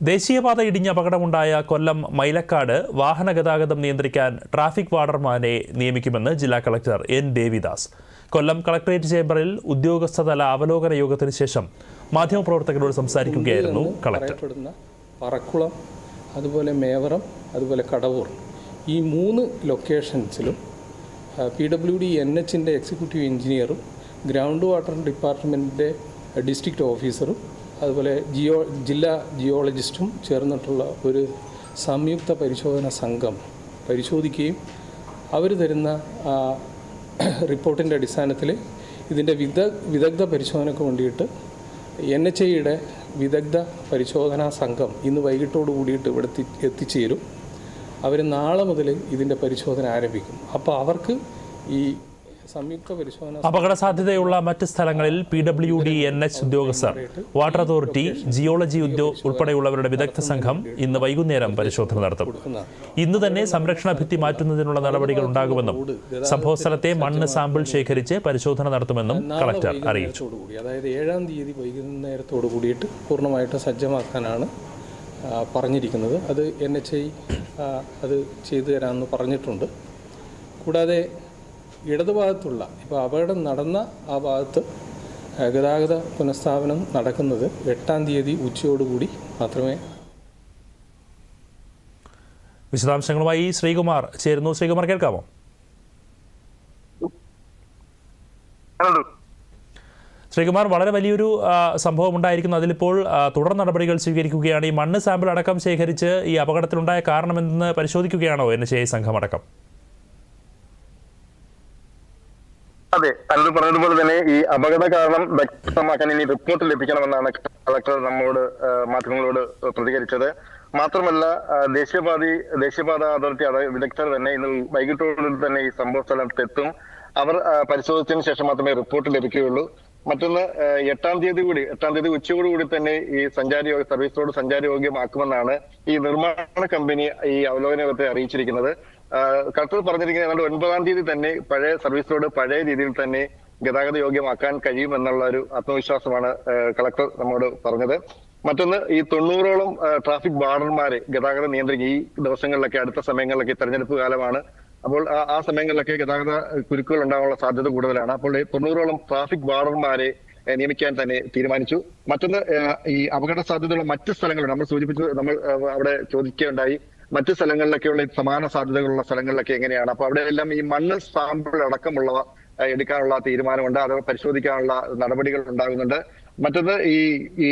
ദേശീയപാത ഇടിഞ്ഞ അപകടമുണ്ടായ കൊല്ലം മൈലക്കാട് വാഹന ഗതാഗതം നിയന്ത്രിക്കാൻ ട്രാഫിക് വാർഡർമാരെ നിയമിക്കുമെന്ന് ജില്ലാ collector N Devidas. Kollam collectorate ചേംബറിൽ ഉദ്യോഗസ്ഥതല അവലോകന യോഗത്തിന് ശേഷം മാധ്യമപ്രവർത്തകരോട് സംസാരിക്കുകയായിരുന്നു കളക്ടർ. പറക്കുളം അതുപോലെ മേവറം അതുപോലെ കടവൂർ ഈ മൂന്ന് ലൊക്കേഷൻസിലും പി ഡബ്ല്യു ഡി എൻ എച്ചിന്റെ എക്സിക്യൂട്ടീവ് എഞ്ചിനീയറും ഗ്രൗണ്ട് വാട്ടർ ഡിപ്പാർട്ട്മെന്റിന്റെ ഡിസ്ട്രിക്റ്റ് ഓഫീസറും അതുപോലെ ജിയോ ജില്ലാ ജിയോളജിസ്റ്റും ചേർന്നിട്ടുള്ള ഒരു സംയുക്ത പരിശോധന സംഘം പരിശോധിക്കുകയും അവർ തരുന്ന റിപ്പോർട്ടിന്റെ അടിസ്ഥാനത്തിൽ ഇതിന്റെ വിദ വിദഗ്ധ പരിശോധനയ്ക്ക് വേണ്ടിയിട്ട് എൻ എച്ച് ഐയുടെ വിദഗ്ധ പരിശോധനാ സംഘം ഇന്ന് വൈകിട്ടോട് കൂടിയിട്ട് ഇവിടെ എത്തി എത്തിച്ചേരും. അവർ നാളെ മുതൽ ഇതിന്റെ പരിശോധന ആരംഭിക്കും. അപ്പോൾ അവർക്ക് ഈ സംയുക്ത പരിശോധന അപകട സാധ്യതയുള്ള മറ്റ് സ്ഥലങ്ങളിൽ P W D N H ഉദ്യോഗസ്ഥർ വാട്ടർ അതോറിറ്റി ജിയോളജി ഉദ്യോ ഉൾപ്പെടെയുള്ളവരുടെ വിദഗ്ധ സംഘം ഇന്ന് വൈകുന്നേരം പരിശോധന നടത്തും. ഇന്ന് തന്നെ സംരക്ഷണ ഭിത്തി മാറ്റുന്നതിനുള്ള നടപടികൾ ഉണ്ടാകുമെന്നും സംഭവസ്ഥലത്തെ മണ്ണ് സാമ്പിൾ ശേഖരിച്ച് പരിശോധന നടത്തുമെന്നും കളക്ടർ അറിയിച്ചു. അതായത് ഏഴാം തീയതി വൈകുന്നേരത്തോടു കൂടിയിട്ട് പൂർണമായിട്ട് സജ്ജമാക്കാനാണ് പറഞ്ഞിരിക്കുന്നത്. അത് എൻ എച്ച് ഐ അത് ചെയ്തു തരാമെന്ന് പറഞ്ഞിട്ടുണ്ട്. കൂടാതെ ഇടതുഭാഗത്തുള്ള ഇപ്പോൾ അപകടം നടന്ന ആ ഭാഗത്ത് ഗതാഗത പുനഃസ്ഥാപനം നടക്കുന്നത് എട്ടാം തീയതി ഉച്ചയോടുകൂടി മാത്രമേ വിശദാംശങ്ങളുമായി ശ്രീകുമാർ ചേരുന്നു. ശ്രീകുമാർ കേൾക്കാമോ? ഹലോ ശ്രീകുമാർ വളരെ വലിയൊരു സംഭവം ഉണ്ടായിരിക്കുന്നു അതിലിപ്പോൾ തുടർ നടപടികൾ സ്വീകരിക്കുകയാണ്. ഈ മണ്ണ് സാമ്പിൾ അടക്കം ശേഖരിച്ച് ഈ അപകടത്തിലുണ്ടായ കാരണമെന്ന് പരിശോധിക്കുകയാണോ എൻ എച്ച് ഐ സംഘം അടക്കം? അതെ അനന്ത് പറഞ്ഞതുപോലെ തന്നെ ഈ അപകട കാരണം വ്യക്തമാക്കാൻ ഇനി റിപ്പോർട്ട് ലഭിക്കണമെന്നാണ് കളക്ടർ നമ്മോട് മാധ്യമങ്ങളോട് പ്രതികരിച്ചത്. മാത്രമല്ല ദേശീയപാതി ദേശീയപാത അതോറിറ്റി വിദഗ്ധർ തന്നെ ഇന്ന് വൈകിട്ടോടുകൂടി തന്നെ ഈ സംഭവ സ്ഥലത്തെത്തും അവർ പരിശോധിച്ചതിന് ശേഷം മാത്രമേ റിപ്പോർട്ട് ലഭിക്കുകയുള്ളൂ. മറ്റൊന്ന് എട്ടാം തീയതി കൂടി എട്ടാം തീയതി ഉച്ചയോടുകൂടി തന്നെ ഈ സഞ്ചാരി സർവീസ് റോഡ് സഞ്ചാരയോഗ്യമാക്കുമെന്നാണ് ഈ നിർമ്മാണ കമ്പനി ഈ അവലോകന അറിയിച്ചിരിക്കുന്നത്. കളക്ടർ പറഞ്ഞിരിക്കുന്നത് ഏതാണ്ട് ഒൻപതാം തീയതി തന്നെ പഴയ സർവീസ് റോഡ് പഴയ രീതിയിൽ തന്നെ ഗതാഗത യോഗ്യമാക്കാൻ കഴിയുമെന്നുള്ള ഒരു ആത്മവിശ്വാസമാണ് കളക്ടർ നമ്മോട് പറഞ്ഞത്. മറ്റൊന്ന് ഈ തൊണ്ണൂറോളം ട്രാഫിക് വാർഡന്മാരെ ഗതാഗതം നിയന്ത്രിക്കുക ഈ ദിവസങ്ങളിലൊക്കെ അടുത്ത സമയങ്ങളിലൊക്കെ തെരഞ്ഞെടുപ്പ് കാലമാണ്. അപ്പോൾ ആ- സമയങ്ങളിലൊക്കെ ഗതാഗത കുരുക്കുകൾ ഉണ്ടാകാനുള്ള സാധ്യത കൂടുതലാണ്. അപ്പോൾ തൊണ്ണൂറോളം ട്രാഫിക് വാർഡന്മാരെ നിയമിക്കാൻ തന്നെ തീരുമാനിച്ചു. മറ്റൊന്ന് ഈ അപകട സാധ്യതയുള്ള മറ്റ് സ്ഥലങ്ങളുണ്ട് നമ്മൾ സൂചിപ്പിച്ചു നമ്മൾ അവിടെ ചോദിക്കുകയുണ്ടായി. മറ്റ് സ്ഥലങ്ങളിലൊക്കെയുള്ള സമാന സാധ്യതകളുള്ള സ്ഥലങ്ങളിലൊക്കെ എങ്ങനെയാണ്? അപ്പൊ അവിടെ എല്ലാം ഈ മണ്ണ് സാമ്പിൾ അടക്കമുള്ളവ എടുക്കാനുള്ള തീരുമാനമുണ്ട്. അത് പരിശോധിക്കാനുള്ള നടപടികൾ ഉണ്ടാകുന്നുണ്ട്. മറ്റത് ഈ ഈ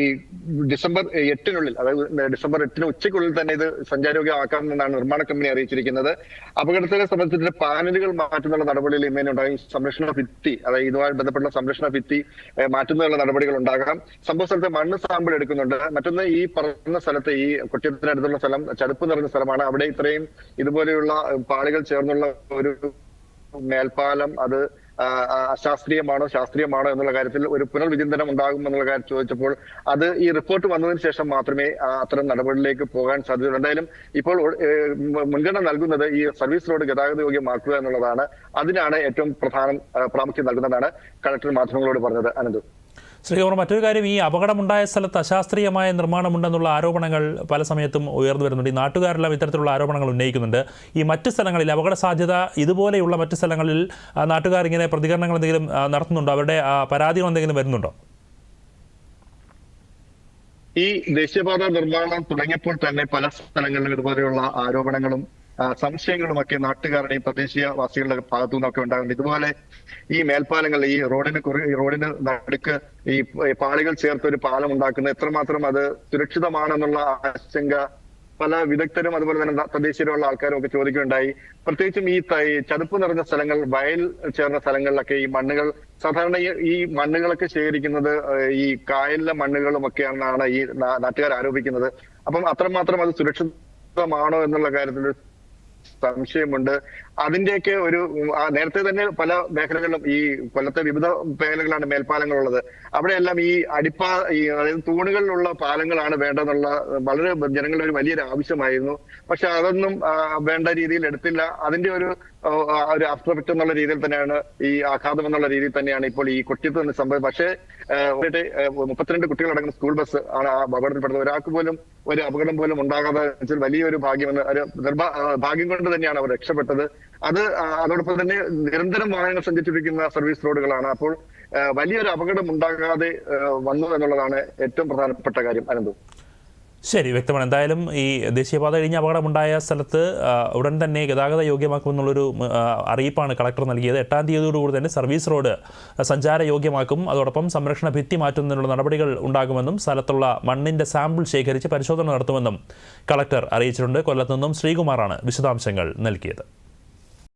ഡിസംബർ എട്ടിനുള്ളിൽ അതായത് ഡിസംബർ എട്ടിന് ഉച്ചയ്ക്കുള്ളിൽ തന്നെ ഇത് സഞ്ചാരയോഗ്യമാക്കാമെന്നാണ് നിർമ്മാണ കമ്പനി അറിയിച്ചിരിക്കുന്നത്. അപകടത്തിനെ സംബന്ധിച്ചിട്ട് പാനലുകൾ മാറ്റുന്നുള്ള നടപടികൾ ഉണ്ടാകും. സംരക്ഷണ ഭിത്തി അതായത് ഇതുമായി ബന്ധപ്പെട്ട സംരക്ഷണ ഭിത്തി മാറ്റുന്നതിനുള്ള നടപടികൾ ഉണ്ടാകാം. സംഭവ സ്ഥലത്ത് മണ്ണ് സാമ്പിൾ എടുക്കുന്നുണ്ട്. മറ്റൊന്ന് ഈ പറഞ്ഞ സ്ഥലത്ത് ഈ കുട്ടിയത്തിനടുത്തുള്ള സ്ഥലം ചതുപ്പ് നിറഞ്ഞ സ്ഥലമാണ്. അവിടെ ഇത്രയും ഇതുപോലെയുള്ള പാളികൾ ചേർന്നുള്ള ഒരു മേൽപ്പാലം അത് അശാസ്ത്രീയമാണോ ശാസ്ത്രീയമാണോ എന്നുള്ള കാര്യത്തിൽ ഒരു പുനർവിചിന്തനം ഉണ്ടാകും എന്നുള്ള കാര്യം ചോദിച്ചപ്പോൾ അത് ഈ റിപ്പോർട്ട് വന്നതിന് ശേഷം മാത്രമേ അത്തരം നടപടിയിലേക്ക് പോകാൻ സാധ്യതയുള്ളൂ. എന്തായാലും ഇപ്പോൾ മുൻഗണന നൽകുന്നത് ഈ സർവീസ് റോഡ് ഗതാഗത യോഗ്യമാക്കുക എന്നുള്ളതാണ്. അതിനാണ് ഏറ്റവും പ്രധാനം പ്രാമുഖ്യം നൽകുന്നതാണ് കളക്ടർ മാധ്യമങ്ങളോട് പറഞ്ഞത്. അനന്ത്. ശ്രീകുമാർ മറ്റൊരു കാര്യം ഈ അപകടമുണ്ടായ സ്ഥലത്ത് അശാസ്ത്രീയമായ നിർമ്മാണമുണ്ടെന്നുള്ള ആരോപണങ്ങൾ പല സമയത്തും ഉയർന്നു വരുന്നുണ്ട്. ഈ നാട്ടുകാരെല്ലാം ഇത്തരത്തിലുള്ള ആരോപണങ്ങൾ ഉന്നയിക്കുന്നുണ്ട്. ഈ മറ്റ് സ്ഥലങ്ങളിൽ അപകട സാധ്യത ഇതുപോലെയുള്ള മറ്റ് സ്ഥലങ്ങളിൽ നാട്ടുകാർ ഇങ്ങനെ പ്രതികരണങ്ങൾ എന്തെങ്കിലും നടത്തുന്നുണ്ടോ? അവരുടെ പരാതികൾ എന്തെങ്കിലും വരുന്നുണ്ടോ? ഈ ദേശീയപാത നിർമ്മാണം തുടങ്ങിയപ്പോൾ തന്നെ പല സ്ഥലങ്ങളിലും ഇതുപോലെയുള്ള ആരോപണങ്ങളും സംശയങ്ങളുമൊക്കെ നാട്ടുകാരുടെയും പ്രദേശവാസികളുടെ ഭാഗത്തു നിന്നൊക്കെ ഉണ്ടാകുന്നുണ്ട്. ഇതുപോലെ ഈ മേൽപ്പാലങ്ങൾ ഈ റോഡിന് കുറി റോഡിന് നടുക്ക് ഈ പാളികൾ ചേർത്ത് ഒരു പാലം ഉണ്ടാക്കുന്ന എത്രമാത്രം അത് സുരക്ഷിതമാണെന്നുള്ള ആശങ്ക പല വിദഗ്ധരും അതുപോലെ തന്നെ തദ്ദേശീയരുള്ള ആൾക്കാരും ഒക്കെ ചോദിക്കുകയുണ്ടായി. പ്രത്യേകിച്ചും ഈ ചതുപ്പ് നിറഞ്ഞ സ്ഥലങ്ങൾ വയൽ ചേർന്ന സ്ഥലങ്ങളിലൊക്കെ ഈ മണ്ണുകൾ സാധാരണ ഈ- മണ്ണുകളൊക്കെ ശേഖരിക്കുന്നത് ഈ കായലിലെ മണ്ണുകളും ഒക്കെയാണെന്നാണ് ഈ നാട്ടുകാർ ആരോപിക്കുന്നത്. അപ്പം അത്രമാത്രം അത് സുരക്ഷിതമാണോ എന്നുള്ള കാര്യത്തിൽ സംശയമുണ്ട്. അതിന്റെയൊക്കെ ഒരു നേരത്തെ തന്നെ പല മേഖലകളിലും ഈ കൊല്ലത്തെ വിവിധ മേഖലകളാണ് മേൽപ്പാലങ്ങളുള്ളത്. അവിടെയെല്ലാം ഈ അടിപ്പാ ഈ അതായത് തൂണുകളിലുള്ള പാലങ്ങളാണ് വേണ്ടതെന്നുള്ള വളരെ ജനങ്ങളുടെ ഒരു വലിയൊരു ആവശ്യമായിരുന്നു. പക്ഷെ അതൊന്നും വേണ്ട രീതിയിൽ എടുത്തില്ല. അതിന്റെ ഒരു ഒരു ആഫ്റ്റർ എന്നുള്ള രീതിയിൽ തന്നെയാണ് ഈ ആഘാതം എന്നുള്ള രീതിയിൽ തന്നെയാണ് ഇപ്പോൾ ഈ കൊട്ടിയത്ത് നിന്ന് സംഭവം പക്ഷേ മുപ്പത്തിരണ്ട് കുട്ടികളടങ്ങുന്ന സ്കൂൾ ബസ് ആണ് ആ അപകടത്തിൽപ്പെടുന്നത്. ഒരാൾക്ക് പോലും ഒരു അപകടം പോലും ഉണ്ടാകാതെ വെച്ചാൽ വലിയൊരു ഭാഗ്യമെന്ന് ഒരു ഭാഗ്യം കൊണ്ട് തന്നെയാണ് അവർ രക്ഷപ്പെട്ടത്. അത് അതോടൊപ്പം തന്നെ നിരന്തരം വാഹനങ്ങൾ സഞ്ചരിച്ചിരിക്കുന്ന സർവീസ് റോഡുകളാണ്. അപ്പോൾ വലിയൊരു അപകടം ഉണ്ടാകാതെ വന്നു എന്നുള്ളതാണ് ഏറ്റവും പ്രധാനപ്പെട്ട കാര്യം. അനന്തു. ശരി വ്യക്തമാണ്. എന്തായാലും ഈ ദേശീയപാത കഴിഞ്ഞ അപകടമുണ്ടായ സ്ഥലത്ത് ഉടൻ തന്നെ ഗതാഗത യോഗ്യമാക്കുമെന്നുള്ളൊരു അറിയിപ്പാണ് കളക്ടർ നൽകിയത്. എട്ടാം തീയതിയോടുകൂടി തന്നെ സർവീസ് റോഡ് സഞ്ചാര യോഗ്യമാക്കും അതോടൊപ്പം സംരക്ഷണ ഭിത്തി മാറ്റുന്നതിനുള്ള നടപടികൾ ഉണ്ടാകുമെന്നും സ്ഥലത്തുള്ള മണ്ണിന്റെ സാമ്പിൾ ശേഖരിച്ച് പരിശോധന നടത്തുമെന്നും കളക്ടർ അറിയിച്ചിട്ടുണ്ട്. കൊല്ലത്തു നിന്നും ശ്രീകുമാറാണ് വിശദാംശങ്ങൾ നൽകിയത്.